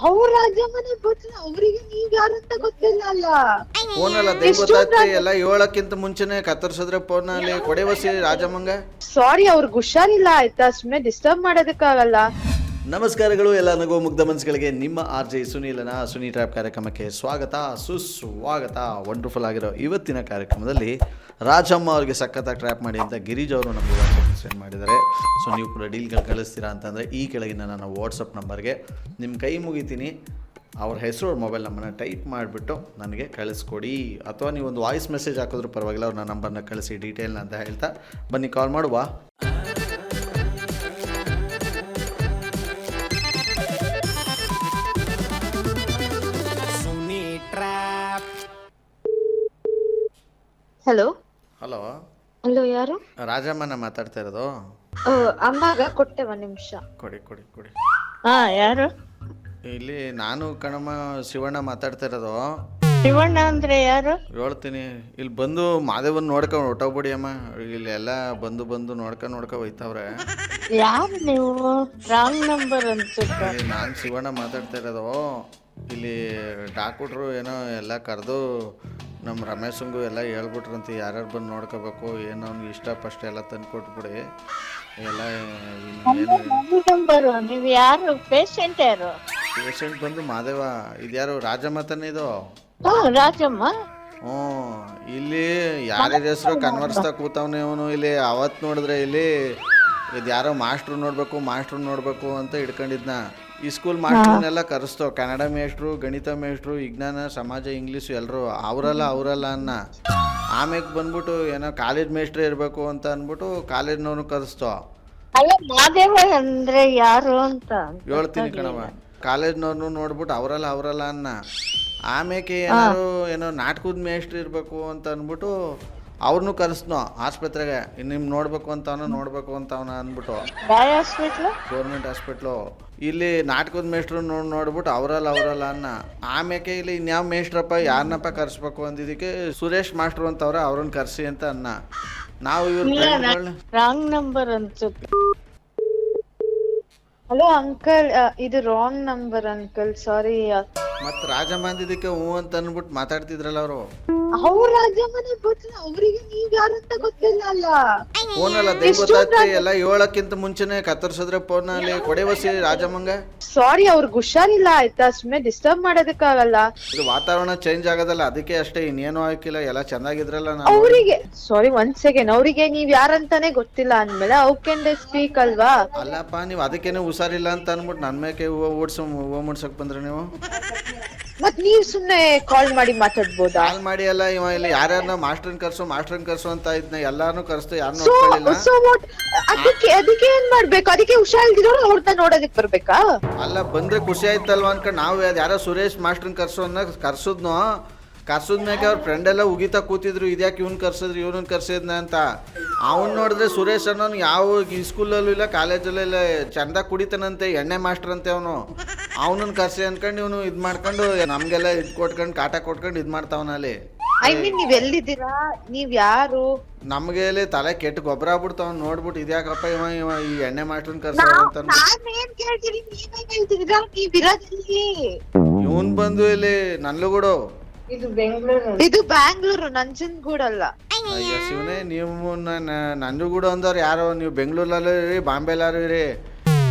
ಅವ್ರ ರಾಜಮ್ಮನೆ ಗೊತ್ತಿಲ್ಲ ಅವರಿಗೆ ನೀವ್ ಯಾರಂತ ಗೊತ್ತಿಲ್ಲ ಅಲ್ಲ. ಫೋನ್ ಅಲ್ಲ ಅದೇ ಎಲ್ಲಾ ಎಲ್ಲ ಏಳಕ್ಕಿಂತ ಮುಂಚೆನೆ ಕತ್ತರಿಸಿದ್ರೆ ಫೋನ್ ಅಲ್ಲಿ ಕೊಡೆವಸಿ ರಾಜಮ್ಮಂಗ ಸಾರಿ ಅವ್ರಿಗೆ ಹುಷಾರಿಲ್ಲ ಆಯ್ತಾ? ಸುಮ್ನೆ ಡಿಸ್ಟರ್ಬ್ ಮಾಡೋದಕ್ಕಾಗಲ್ಲ. ನಮಸ್ಕಾರಗಳು ಎಲ್ಲ ನಗೋ ಮುಗ್ಧ ಮನಸ್ಸುಗಳಿಗೆ. ನಿಮ್ಮ ಆರ್ ಜೆ ಸುನೀಲನ ಸುನಿ ಟ್ರ್ಯಾಪ್ ಕಾರ್ಯಕ್ರಮಕ್ಕೆ ಸ್ವಾಗತ, ಸುಸ್ವಾಗತ. ವಂಡರ್ಫುಲ್ ಆಗಿರೋ ಇವತ್ತಿನ ಕಾರ್ಯಕ್ರಮದಲ್ಲಿ ರಾಜಮ್ಮ ಅವ್ರಿಗೆ ಸಖತ್ತಾಗಿ ಟ್ರ್ಯಾಪ್ ಮಾಡಿ ಅಂತ ಗಿರಿಜ್ ಅವರು ನಮಗೆ ವಾಟ್ಸಪ್ ಸೆಂಡ್ ಮಾಡಿದ್ದಾರೆ. ಸೊ ನೀವು ಕೂಡ ಡೀಲ್ಗಳು ಕಳಿಸ್ತೀರಾ ಅಂತಂದರೆ ಈ ಕೆಳಗಿನ ನನ್ನ ವಾಟ್ಸಪ್ ನಂಬರ್ಗೆ ನಿಮ್ಮ ಕೈ ಮುಗಿತೀನಿ. ಅವ್ರ ಹೆಸರು, ಅವ್ರ ಮೊಬೈಲ್ ನಂಬರ್ನ ಟೈಪ್ ಮಾಡಿಬಿಟ್ಟು ನನಗೆ ಕಳಿಸ್ಕೊಡಿ. ಅಥವಾ ನೀವು ಒಂದು ವಾಯ್ಸ್ ಮೆಸೇಜ್ ಹಾಕಿದ್ರು ಪರವಾಗಿಲ್ಲ, ಅವ್ರ ನಂಬರ್ನ ಕಳಿಸಿ ಡೀಟೇಲ್ನ ಅಂತ ಹೇಳ್ತಾ ಬನ್ನಿ ಕಾಲ್ ಮಾಡುವ. ಹಲೋ ಹಲೋ ಹಲೋ ಯಾರು? ರಾಜಮ್ಮನ ಮಾತಾಡ್ತಾ ಇರೋದು. ಅಮ್ಮಾಗ ಕೊಟ್ಟೆ ಒಂದ್ ನಿಮಿಷ. ಕೊಡಿ ಕೊಡಿ ಕೊಡಿ. ಹಾ ಯಾರು? ಇಲ್ಲಿ ನಾನು ಕಣಮ್ಮ ಶಿವಣ್ಣ ಮಾತಾಡ್ತಾ ಇರೋದು. ಶಿವಣ್ಣ ಅಂದ್ರೆ ಯಾರು? ಹೇಳ್ತೀನಿ. ಇಲ್ಲಿ ಬಂದು ಮಾದೇವನ್ ನೋಡ್ಕೊಂಡು ಹೊಟ್ಟೋಗ್ಬಿಡಿ ಅಮ್ಮ. ಇಲ್ಲಿ ಎಲ್ಲ ಬಂದು ಬಂದು ನೋಡ್ಕೊಂಡು ನೋಡ್ಕೊ ಹೋಯ್ತವ್ರೆ. ಯಾರು ನೀವು? ರಾಂಗ್ ನಂಬರ್ ಅನ್ಸುತ್ತೆ ಇಲ್ಲಿ ನಾನು ಶಿವಣ್ಣ ಮಾತಾಡ್ತಾ ಇರೋದು. ಇಲ್ಲಿ ಡಾಕ್ಟ್ರು ಏನೋ ಎಲ್ಲ ಕರೆದು ನಮ್ಮ ರಮೇಶಂಗು ಎಲ್ಲ ಹೇಳ್ಬಿಟ್ರಂತ ಯಾರ್ಯಾರು ಬಂದು ನೋಡ್ಕೋಬೇಕು ಏನು ಅವ್ನಿಗೆ ಇಷ್ಟ ಫಸ್ಟ್ ಎಲ್ಲ ತಂದು ಕೊಟ್ಬಿಡಿ. ಎಲ್ಲ ನಂಬರ್ ನೀವು ಯಾರು? ಪೇಷಂಟ್ ಯಾರು? ಪೇಷಂಟ್ ಬಂದು ಮಾದೇವ ಇದ್ಯಾರು? ರಾಜಮ್ಮತನೇ ಇದು? ಹಾ ರಾಜಮ್ಮ? ಹ್ಞೂ ಇಲ್ಲಿ ಯಾರ್ಯಾರ ಹೆಸರು ಕನ್ವರ್ಸ್ತಾ ಕೂತವನೆ ಅವನು ಇಲ್ಲಿ ಅವತ್ತು ನೋಡಿದ್ರೆ ಇಲ್ಲಿ ಇದು ಯಾರೋ ಮಾಸ್ಟ್ರು ನೋಡಬೇಕು ಮಾಸ್ಟ್ರು ನೋಡಬೇಕು ಅಂತ ಹಿಡ್ಕೊಂಡಿದ್ನ. ಈ ಸ್ಕೂಲ್ ಮಾಸ್ಟ್ರನ್ನೆಲ್ಲ ಕರೆಸ್ತೋ ಕನ್ನಡ ಮೇಷ್ಟ್ರು ಗಣಿತ ಮೇಷ್ಟ್ರು ವಿಜ್ಞಾನ ಸಮಾಜ ಇಂಗ್ಲೀಷು ಎಲ್ಲರೂ ಅವರಲ್ಲ ಅವರಲ್ಲ ಅನ್ನ. ಆಮೇಲೆ ಬಂದ್ಬಿಟ್ಟು ಏನೋ ಕಾಲೇಜ್ ಮೇಷ್ಟ್ರೇ ಇರಬೇಕು ಅಂತ ಅಂದ್ಬಿಟ್ಟು ಕಾಲೇಜ್ನವ್ರು ಕರೆಸ್ತೋ ಅಂದ್ರೆ ಯಾರು ಅಂತ ಹೇಳ್ತೀನಿ ಕಣವ ಕಾಲೇಜ್ನವ್ರನ್ನು ನೋಡ್ಬಿಟ್ಟು ಅವರಲ್ಲ ಅವರಲ್ಲ ಅನ್ನ. ಆಮೇಲೆ ಏನಾರು ಏನೋ ನಾಟಕದ ಮೇಷ್ಟ್ರು ಇರಬೇಕು ಅಂತ ಅಂದ್ಬಿಟ್ಟು ಅವ್ರನ್ನೂ ಕರೆಸ್ನೋ ಆಸ್ಪತ್ರೆಗೆ. ನಿಮ್ ನೋಡ್ಬೇಕು ಅಂತ ಅವನ ನೋಡ್ಬೇಕು ಅಂತ ಅವನ ಅಂದ್ಬಿಟ್ಟು ಗೌರ್ಮೆಂಟ್ ಹಾಸ್ಪಿಟ್ಲು ಇಲ್ಲಿ ನಾಟಕದ ಮೇಷ್ಟ್ರು ನೋಡ್ ನೋಡ್ಬಿಟ್ಟು ಅವರಲ್ಲ ಅವರಲ್ಲ ಅನ್ನ. ಆಮೇಲೆ ಇಲ್ಲಿ ಇನ್ಯಾವ ಮೇಷ್ಟ್ರಪ್ಪ ಯಾರನ್ನಪ್ಪ ಕರೆಸ್ಬೇಕು ಅಂದಿದ್ದಕ್ಕೆ ಸುರೇಶ್ ಮಾಸ್ಟ್ರು ಅಂತವ್ರೆ ಅವ್ರನ್ನ ಕರೆಸಿ ಅಂತ ಅನ್ನ. ನಾವು ಇವ್ರ ರಾಂಗ್ ನಂಬರ್ ಅನ್ಸುತ್ತೆ ಹಲೋ ಅಂಕಲ್ ಇದು ರಾಂಗ್ ನಂಬರ್ ಅಂಕಲ್ ಸಾರಿ ಮತ್ತು ರಾಜ ಬಂದಿದ್ದಕ್ಕೆ ಹ್ಞೂ ಅಂತ ಅನ್ಬಿಟ್ಟು ಮಾತಾಡ್ತಿದ್ರಲ್ಲ ಅವರು? ಅವ್ರ ರಾಜಮನೆ ಗೊತ್ತಿಲ್ಲ ಅವರಿಗೆ ನೀವ್ ಅಂತ ಗೊತ್ತಿಲ್ಲ ಅಲ್ಲ. ಫೋನಲ್ಲಿ ಅದೇ ಗೊತ್ತಾಯ್ತು ಎಲ್ಲ ಏಳಕ್ಕಿಂತ ಮುಂಚೆನೆ ಕತ್ತರಿಸಿದ್ರೆ ಫೋನ್ ಅಲ್ಲಿ ಕೊಡೆವಸಿ ರಾಜಮ್ಮಂಗ ಸಾರಿ ಅವ್ರಿಗೆ ಹುಷಾರಿಲ್ಲ ಆಯ್ತಾ? ಸುಮ್ನೆ ಡಿಸ್ಟರ್ಬ್ ಮಾಡೋದಕ್ಕಾಗಲ್ಲ. ಇದು ವಾತಾವರಣ ಚೇಂಜ್ ಆಗೋದಲ್ಲ ಅದಕ್ಕೆ ಅಷ್ಟೇ ಇನ್ನೇನು ಹಾಕಿಲ್ಲ ಎಲ್ಲ ಚೆನ್ನಾಗಿದ್ರಲ್ಲ ನಾವು ಅವರಿಗೆ ಸಾರಿ ಒಂದ್ ಸೆಕೆಂಡ್ ಅವರಿಗೆ ನೀವ್ ಯಾರಂತಾನೆ ಗೊತ್ತಿಲ್ಲ ಅಂದ್ಮೇಲೆ ಹೌ ಕ್ಯಾನ್ ದೇ ಸ್ಪೀಕ್ ಅಲ್ವಾ? ಅಲ್ಲಪ್ಪ ನೀವು ಅದಕ್ಕೇನೆ ಹುಷಾರಿಲ್ಲ ಅಂತ ಅನ್ಬಿಟ್ಟು ನನ್ ಮೇಕೆ ಹೂವು ಓಡ್ಸೋ ಹೂವು ಮುಡ್ಸಕ್ ಬಂದ್ರೆ ನೀವು? ಮತ್ ನೀವ್ ಸುಮ್ನೆ ಕಾಲ್ ಮಾಡಿ ಮಾತಾಡ್ಬೋದಾ? ಕಾಲ್ ಮಾಡಿ ಅಲ್ಲ ಇವ ಇಲ್ಲಿ ಯಾರ್ಯಾರನ್ನ ಮಾಸ್ಟರ್ನ ಕರ್ಸು ಮಾಸ್ಟರ್ನ ಕರ್ಸು ಅಂತ ಇದ್ನ ಎಲ್ಲಾನು ಕರ್ಸ್ತು ಯಾರನ್ನೂ ಸೊ ನೋಡ್ಕೊಳ್ಳಿಲ್ಲ ಸೊ ವಾಟ್ ಅದಕ್ಕೆ ಅದಕ್ಕೆ ಏನ್ ಮಾಡ್ಬೇಕು? ಅದಕ್ಕೆ ಹುಷಾರಿಲ್ದಿರೋರು ಅವ್ರನ್ನ ನೋಡೋದಕ್ ಬರ್ಬೇಕಾ? ಅಲ್ಲ ಬಂದ್ರೆ ಖುಷಿ ಆಯ್ತಲ್ವಾ ಅನ್ಕೊಂಡು ನಾವು ಅದ್ ಯಾರೋ ಸುರೇಶ್ ಮಾಸ್ಟರ್ನ ಕರ್ಸು ಅನ್ನ ಕರ್ಸುದ್ನೋ? ಕರ್ಸದ್ ಮೇಲೆ ಅವ್ರ ಫ್ರೆಂಡ್ ಎಲ್ಲ ಉಗಿತಾ ಕೂತಿದ್ರು ಇದ್ಯಾಕೆ ಇವ್ನು ಕರ್ಸಿದ್ರು ಇವ್ನನ್ನ ಕರ್ಸಿದ್ನ ಅಂತ? ಅವ್ನು ನೋಡಿದ್ರೆ ಸುರೇಶ್ ಅನ್ನೋನು ಯಾವ ಈ ಸ್ಕೂಲಲ್ಲೂ ಇಲ್ಲ ಕಾಲೇಜಲ್ಲೂ ಇಲ್ಲ ಚಂದ ಕುಡಿತಾನಂತೆ ಎಣ್ಣೆ ಮಾಸ್ಟರ್ ಅಂತೆ ಅವನು. ಅವನನ್ನ ಕರ್ಸಿ ಅನ್ಕೊಂಡು ಇವನು ಇದ್ ಮಾಡ್ಕೊಂಡು ನಮ್ಗೆಲ್ಲ ಇದ್ ಕೊಟ್ಕೊಂಡು ಕಾಟ ಕೊಟ್ಕೊಂಡು ಇದ್ ಮಾಡ್ತಾವನ ಅಲ್ಲಿ. ಐ ಮೀನ್ ನೀವ್ ಎಲ್ಲಿದ್ದೀರಾ ನೀವ್ ಯಾರು? ನಮ್ಗೆ ಇಲ್ಲಿ ತಲೆ ಕೆಟ್ಟ ಗೊಬ್ಬರ ಆಗ್ಬಿಡ್ತಾವ ನೋಡ್ಬಿಟ್ಟು ಇದ್ಯಾಕಪ್ಪ ಇವ ಇವ ಈ ಎಣ್ಣೆ ಮಾಸ್ಟರ್ನ ಕರ್ಸ ಅಂತ ಅಂದ್ಬಿಟ್ಟು. ನಾನ್ ಏನ್ ಕೇಳ್ತೀನಿ ನೀವೇನ್ ಹೇಳ್ತಿದ್ದೀರಾ ನೀವ್ ಇರೋದಿಲ್ಲಿ. ಇವನ್ ಬಂದು ಇಲ್ಲಿ ನನ್ಲುಗೂಡು. ಇದು ಬೆಂಗಳೂರು. ಇದು ಬ್ಯಾಂಗ್ಳೂರು ಅಲ್ಲ. ಅಯ್ಯೋ ಶಿವನೇ ನೀವು ನಂದು ಕೂಡ ಅಂದವ್ರು ಯಾರೋ? ನೀವು ಬೆಂಗಳೂರಲ್ಲೂ ಇರಿ ಬಾಂಬೆಲ್ಲಾರು ಇರಿ.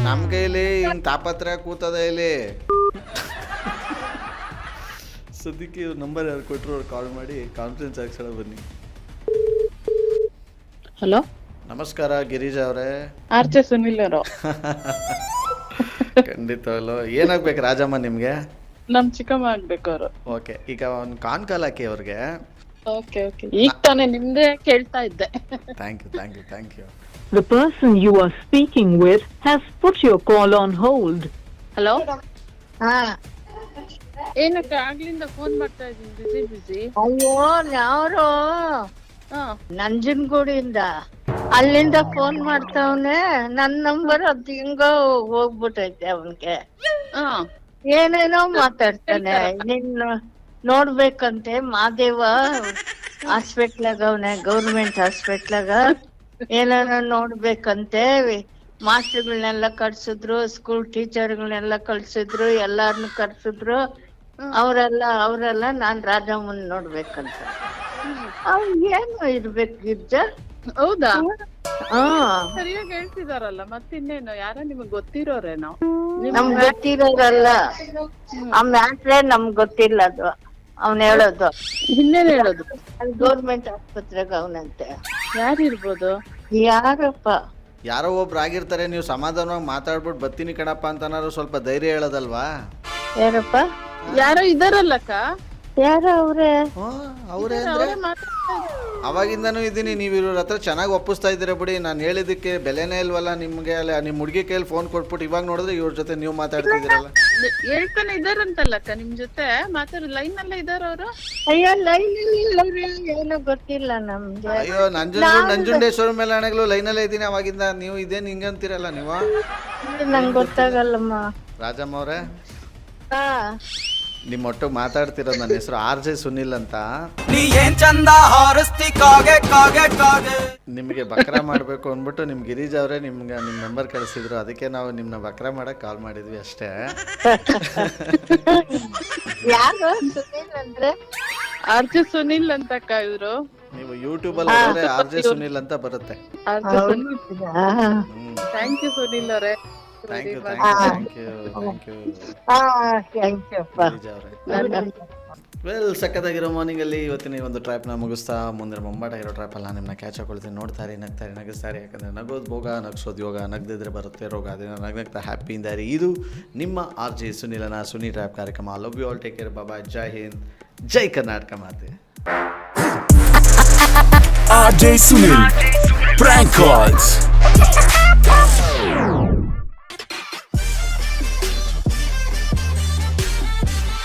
ನಮ್ಮ ಕೈಲಿ ಹಿಂಗೆ ತಾಪತ್ರ ಕೂತದ ಇಲ್ಲಿ. ಸದ್ಯಕ್ಕೆ ಇವ್ರ ನಂಬರ್ ಯಾರು ಕೊಟ್ಟರು ಅವ್ರು ಕಾಲ್ ಮಾಡಿ ಕಾನ್ಫರೆನ್ಸ್ ಹಾಕ್ಸೋಣ ಬನ್ನಿ. ಹಲೋ? ನಮಸ್ಕಾರ ಗಿರಿಜಾ ಅವರೇ. ಆರ್ ಜೆ ಸುನಿಲ್ ಅವರು. ಖಂಡಿತವಲ್ಲೂ ಏನಾಗ್ಬೇಕು ರಾಜಮ್ಮ ನಿಮಗೆ? ನಮ್ ಚಿಕ್ಕಮ್ಮ ಆಗ್ಬೇಕು ಅವರು. ಓಕೆ ಈಗ ಒಂದು ಕಾನ್ ಕಾಲ್ ಹಾಕಿ ಅವ್ರಿಗೆ. ಓಕೆ ಓಕೆ ಈಗ ತಾನೇ ನಿಮ್ದೇ ಕೇಳ್ತಾ ಇದ್ದೆ. Thank you thank you thank you The person you are speaking with has put your call on hold. Hello ಹಾ. ಏನಕ್ಕೆ ಆಗ್ಲಿಂದ ಫೋನ್ ಮಾಡ್ತಾ ಇದ್ದೀನಿ. ಬಿಸಿ ಬಿಸಿ ಅಯ್ಯೋ ಯಾರು? ಹಾ. ನಂಜನಗೂಡಿಂದ. ಅಲ್ಲಿಂದ ಫೋನ್ ಮಾಡ್ತಾವನೆ ನನ್ ನಂಬರ್ ಅದ್ ಹಿಂಗ ಹೋಗ್ಬಿಟ್ಟೈತೆ ಅವನ್ಗೆ. ಹಾ. ಏನೇನೋ ಮಾತಾಡ್ತಾನೆ. ನಿನ್ನ ನೋಡ್ಬೇಕಂತೆ ಮಾದೇವ ಹಾಸ್ಪಿಟ್ಲಾಗ ಅವನ ಗೌರ್ಮೆಂಟ್ ಹಾಸ್ಪಿಟ್ಲಾಗ. ಏನಾರ ನೋಡ್ಬೇಕಂತೆ. ಮಾಸ್ಟರ್ಗಳನ್ನೆಲ್ಲ ಕಳ್ಸಿದ್ರು ಸ್ಕೂಲ್ ಟೀಚರ್ಗಳನ್ನೆಲ್ಲ ಕಳ್ಸಿದ್ರು ಎಲ್ಲಾರ್ನು ಕರ್ಸಿದ್ರು. ಅವರೆಲ್ಲ ಅವರೆಲ್ಲ ನಾನ್ ರಾಜಮ್ಮನ್ ನೋಡ್ಬೇಕಂತ. ಅವ್ ಏನು ಇರ್ಬೇಕು ಗಿರ್ಜ? ಹೌದಾ? ಹಾ. ಸರಿಯಾಗಿ ಹೇಳ್ತಿದಾರಲ್ಲ ಮತ್ತಿನ್ನೇನು? ಯಾರ ನಿಮಗ್ ಗೊತ್ತಿರೋರೇನೋ? ನಮ್ಗ್ ಗೊತ್ತಿರೋರಲ್ಲ. ಆ ಮ್ಯಾಟ್ರೇ ನಮ್ಗ್ ಗೊತ್ತಿಲ್ಲ ಅದು. ಅವ್ನ್ ಹೇಳೋದು. ಇನ್ನೇನ್ ಹೇಳೋದು? ಗೌರ್ಮೆಂಟ್ ಆಸ್ಪತ್ರೆಗೆ ಅವನಂತೆ. ಯಾರಿರ್ಬೋದು? ಯಾರಪ್ಪ? ಯಾರೋ ಒಬ್ರು ಆಗಿರ್ತಾರೆ ನೀವು ಸಮಾಧಾನವಾಗಿ ಮಾತಾಡ್ಬಿಟ್ಟು ಬರ್ತೀನಿ ಕಣಪ್ಪ ಅಂತನಾರು ಸ್ವಲ್ಪ ಧೈರ್ಯ ಹೇಳೋದಲ್ವಾ? ಯಾರಪ್ಪ? ಯಾರೋ ಇದಾರಲ್ಲಕ್ಕ? ಯಾರ ಅವ್ರೆ? ಹ್ಞೂ ಅವರೇ ಅಂದ್ರೆ? ಅವರೇ. ಅವಾಗಿಂದನೂ ಇದ್ದೀನಿ ನೀವು ಇವ್ರ ಹತ್ರ ಚೆನ್ನಾಗಿ ಒಪ್ಪಿಸ್ತಾ ಇದ್ದೀರಾ ಬಿಡಿ. ನಾನು ಹೇಳಿದ್ದಕ್ಕೆ ಬೆಲೆನೇ ಇಲ್ವಲ್ಲ ನಿಮಗೆ ಅಲ್ಲ ನಿಮ್ಮ ಹುಡುಗಿ ಕೈಯಲ್ಲಿ ಫೋನ್ ಕೊಟ್ಬಿಟ್ಟು ಇವಾಗ ನೋಡಿದ್ರೆ ಇವ್ರ ಜೊತೆ ನೀವು ಮಾತಾಡ್ತಿದ್ದೀರಲ್ಲ. ಹೇಳ್ತಾನೆ ಇದಾರಂತಲ್ಲಕ್ಕ ನಿಮ್ ಜೊತೆ? ಮಾತಾಡ ಲೈನ್ ಅಲ್ಲೇ ಇದಾರ ಅವರು? ಅಯ್ಯೋ ಲೈನ್ ಏನು ಗೊತ್ತಿಲ್ಲ ನಮ್ಗೆ. ಅಯ್ಯೋ ನಂಜುಂಡ ನಂಜುಂಡೇಶ್ವರ ಮೇಲೆ ಹಣಗಳು ಲೈನಲ್ಲೇ ಇದ್ದೀನಿ ಅವಾಗಿಂದ ನೀವು ಇದೇನು ಹಿಂಗಂತೀರಲ್ಲ ನೀವು? ನಂಗೆ ಗೊತ್ತಾಗಲ್ಲಮ್ಮ. ರಾಜಮ್ಮ ಅವರೇ? ಹಾ. ನಿಮ್ಮ ಒಟ್ಟು ಮಾತಾಡ್ತಿರೋ ನನ್ನ ಹೆಸರು ಆರ್ ಜೆ ಸುನಿಲ್ ಅಂತ. ನೀ ಏನ್ ಚಂದ ಹಾರಿಸ್ತಿ ಕಾಗೆ ಕಾಗೆ ಕಾಗೆ. ನಿಮಗೆ ಬಕ್ರ ಮಾಡಬೇಕು ಅಂದ್ಬಿಟ್ಟು ನಿಮ್ಮ ಗಿರೀಜ್ ಅವರೇ ನಿಮ್ಗೆ ನಿಮ್ಮ ನಂಬರ್ ಕಳಿಸಿದ್ರು. ಅದಕ್ಕೆ ನಾವು ನಿಮ್ಮನ್ನ ಬಕ್ರ ಮಾಡಕ್ಕೆ ಕಾಲ್ ಮಾಡಿದ್ವಿ ಅಷ್ಟೇ. ಯಾರು ಸುನಿಲ್ ಅಂದ್ರೆ? ಆರ್ಜೆ ಸುನಿಲ್ ಅಂತ ಇವ್ರು. ನೀವು ಯೂಟ್ಯೂಬಲ್ಲಿ ಹೋದ್ರೆ ಆರ್ ಜೆ ಸುನಿಲ್ ಅಂತ ಬರುತ್ತೆ. ಸುನಿಲ್. ಥ್ಯಾಂಕ್ ಯು ಸುನಿಲ್ ಅವರೇ. Thank you thank you thank you thank you ಅಪ್ಪ ಗಿರೀಜ್ ಅವರೇ ವೆಲ್ ಸಕ್ಕತ್ತಾಗಿರೋ ಮಾರ್ನಿಂಗಲ್ಲಿ ಇವತ್ತಿನ ಈ ಒಂದು ಟ್ರ್ಯಾಪ್ನ ಮುಗಿಸ್ತಾ ಮುಂದಿನ ಮುಂಬಾಟ ಇರೋ ಟ್ರ್ಯಾಪಲ್ಲಿ ನಾನು ನಿಮ್ಮನ್ನ ಕ್ಯಾಚ್ ಹಾಕೊಳ್ತೀನಿ ನೋಡ್ತಾರೆ ನಗ್ತಾರೆ ನಗಿಸ್ತಾರೆ ಯಾಕಂದ್ರೆ ನಗೋದು ಭೋಗ ನಗಿಸೋದು ಯೋಗ ನಗ್ದಿದ್ರೆ ಬರುತ್ತೆ ರೋಗ ಅದನ್ನು ನಗ್ನಗ್ತಾ ಹ್ಯಾಪಿ ಇರಿ. ಇದು ನಿಮ್ಮ ಆರ್ ಜೆ ಸುನಿಲನ ಸುನಿ ಟ್ರ್ಯಾಪ್ ಕಾರ್ಯಕ್ರಮ. Love you all take care ಬಾಬಾ ಜೈ ಹಿಂದ್ ಜೈ ಕರ್ನಾಟಕ ಮಾತೆ. RJ Sunil Prank calls.